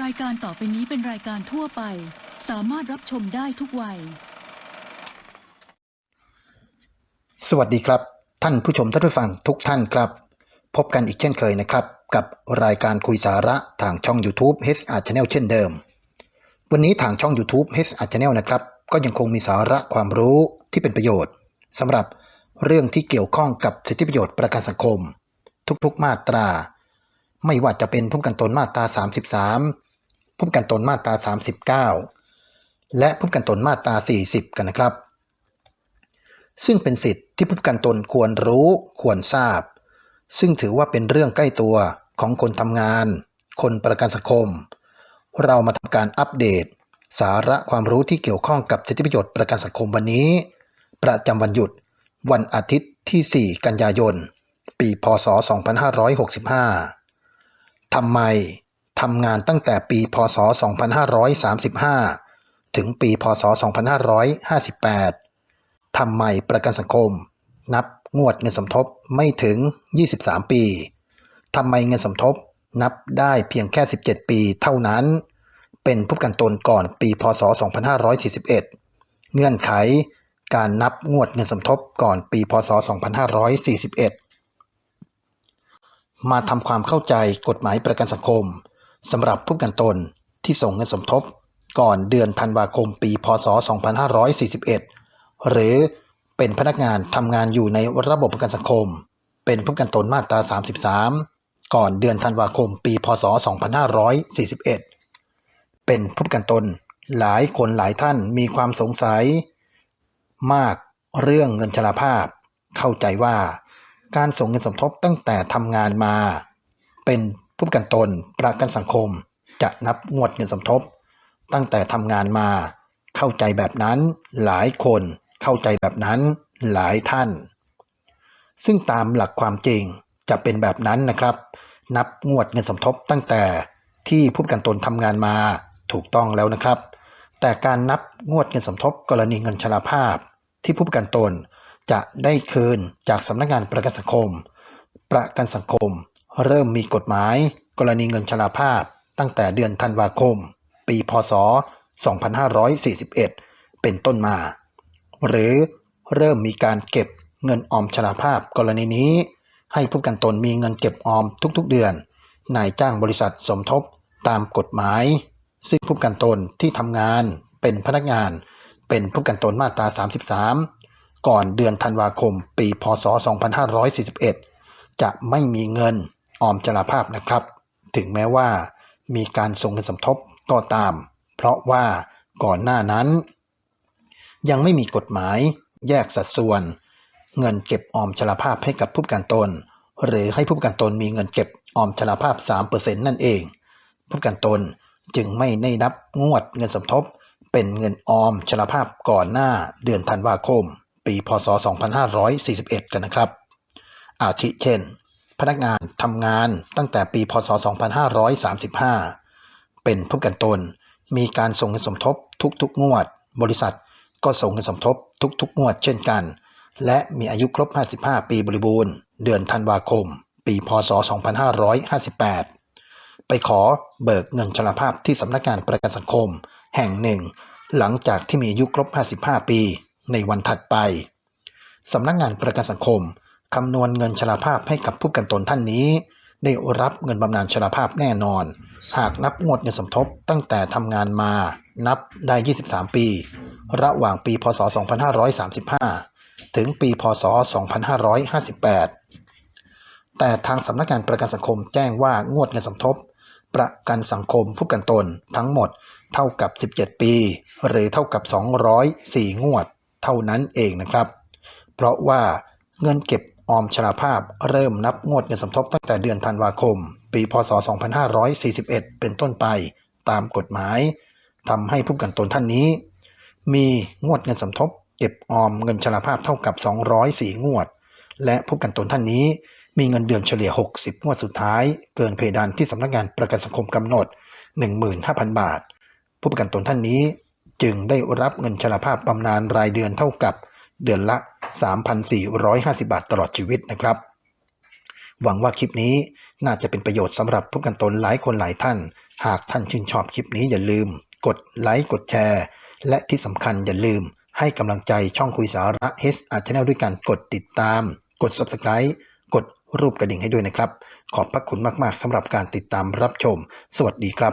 รายการต่อไปนี้เป็นรายการทั่วไป สามารถรับชมได้ทุกวัย สวัสดีครับ ท่านผู้ชมท่านผู้ฟังทุกท่านครับ พบกันอีกเช่นเคยนะครับ กับรายการคุยสาระทางช่อง YouTube HR Channel เช่นเดิม วันนี้ทางช่อง YouTube HR Channel นะครับ ก็ยังคงมีสาระความรู้ที่เป็นประโยชน์สำหรับเรื่องที่เกี่ยวข้องกับสิทธิประโยชน์ประกันสังคม ทุกๆ มาตรา ไม่ว่าจะเป็นผู้ประกันตนมาตรา 33 ผู้ประกันตนมาตรา 39 และผู้ประกันตนมาตรา 40 กันนะครับ ซึ่งเป็นสิทธิ์ที่ผู้ประกันตนควรรู้ควรทราบ ซึ่งถือว่าเป็นเรื่องใกล้ตัวของคนทำงาน คนประกันสังคม เรามาทำการอัปเดต สาระความรู้ที่เกี่ยวข้องกับสิทธิประโยชน์ประกันสังคมวันนี้ ประจำวันหยุด วันอาทิตย์ที่ 4 กันยายน ปี พศ 2565 ทำไมทำงานตั้งแต่ปี พศ 2535 ถึงปี พศ 2558 ทำไมประกันสังคม นับงวดเงินสมทบไม่ถึง 23 ปี ทำไมเงินสมทบนับได้เพียงแค่ 17 ปีเท่านั้น เป็นผู้กันตนก่อนปี พศ 2541 เงื่อนไขการนับงวดเงินสมทบก่อนปี พศ 2541 มาทำความเข้าใจกฎหมายประกันสังคมสำหรับผู้ประกันตนที่ส่งเงินสมทบ ก่อนเดือนธันวาคมปี พศ 2541 หรือเป็นพนักงานทำงานอยู่ในระบบประกันสังคม เป็นผู้ประกันตนมาตรา 33 ก่อนเดือนธันวาคมปี พศ 2541 เป็นผู้ประกันตนหลายคนหลายท่านมีความสงสัย มากเรื่องเงินชราภาพ เข้าใจว่า การส่งเงินสมทบตั้งแต่ทำงานมา เป็นผู้ประกันตนประกันสังคม จะนับงวดเงินสมทบ ตั้งแต่ทำงานมา เข้าใจแบบนั้นหลายคนเข้าใจแบบนั้นหลายท่าน ซึ่งตามหลักความจริงจะเป็นแบบนั้นนะครับ นับงวดเงินสมทบตั้งแต่ที่ผู้ประกันตนทำงานมาถูกต้องแล้วนะครับ แต่การนับงวดเงินสมทบกรณีเงินชราภาพ ที่ผู้ประกันตน จะได้คืนจากสำนักงานประกันสังคม ประกันสังคม เริ่มมีกฎหมาย กรณีเงินชราภาพ ตั้งแต่เดือนธันวาคม ปีพศ 2541 เป็นต้นมา หรือเริ่มมีการเก็บเงินออมชราภาพกรณีนี้ ให้ผู้ประกันตนมีเงินเก็บออมทุกๆเดือน นายจ้างบริษัทสมทบตามกฎหมาย ซึ่งผู้ประกันตนที่ทำงานเป็นพนักงาน เป็นผู้ประกันตนมาตรา 33 ก่อนเดือนธันวาคม ปีพศ 2541 จะไม่มีเงินออมชราภาพนะครับ ถึงแม้ว่ามีการส่งเงินสมทบก็ตาม เพราะว่าก่อนหน้านั้น ยังไม่มีกฎหมายแยกสัดส่วน เงินเก็บออมชราภาพให้กับผู้ประกันตน หรือให้ผู้ประกันตนมีเงินเก็บออมชราภาพ 3%นั่นเอง ผู้ประกันตนจึงไม่ได้นับงวดเงินสมทบ เป็นเงินออมชราภาพก่อนหน้าเดือนธันวาคม ปีพศ 2541 กันนะครับ อาทิเช่น พนักงานทำงานตั้งแต่ปีพศ 2535 เป็นผู้กันตน มีการส่งเงินสมทบทุกๆงวด บริษัทก็ส่งเงินสมทบทุกๆงวดเช่นกัน และมีอายุครบ 55 ปีบริบูรณ์ เดือนธันวาคม ปีพศ 2558 ไปขอเบิกเงินชราภาพที่สำนักงานประกันสังคม แห่งหนึ่ง หลังจากที่มีอายุครบ 55 ปี ในวันถัดไป สำนักงานประกันสังคมคำนวณเงินชราภาพให้กับผู้กันตนท่านนี้ ได้รับเงินบำนาญชราภาพแน่นอน หากนับงวดเงินสมทบตั้งแต่ทำงานมา นับได้ 23 ปี ระหว่างปี พศ 2535 ถึงปี พศ 2558 แต่ทางสำนักงานประกันสังคมแจ้งว่างวดเงินสมทบ ประกันสังคมผู้กันตนทั้งหมดเท่ากับ 17 ปี หรือเท่ากับ 204 งวด เท่านั้นเองนะครับ เพราะว่าเงินเก็บออมชราภาพเริ่มนับงวดเงินสมทบตั้งแต่เดือนธันวาคม ปีพศ 2541 เป็นต้นไปตามกฎหมายทำให้ผู้กันตนท่านนี้ มีงวดเงินสมทบ เก็บออมเงินชราภาพเท่ากับ 204 งวด และผู้กันตนท่านนี้มีเงินเดือนเฉลี่ย 60 งวดสุดท้าย เกินเพดานที่สำนักงานประกันสังคมกำหนด 15,000 บาท ผู้ประกันตนท่านนี้ จึงได้รับเงินชราภาพบำนาญรายเดือนเท่ากับเดือนละ 3,450 บาทตลอดชีวิตนะครับ หวังว่าคลิปนี้น่าจะเป็นประโยชน์สำหรับผู้กันตนหลายคนหลายท่าน หากท่านชื่นชอบคลิปนี้อย่าลืม กดไลค์กดแชร์ และที่สำคัญอย่าลืม ให้กำลังใจช่องคุยสาระ h r Channel ด้วยการกดติดตาม กด Subscribe กดรูปกระดิ่งให้ด้วยนะครับ ขอบพระคุณมาก ๆสำหรับการติดตามรับชม สวัสดีครับ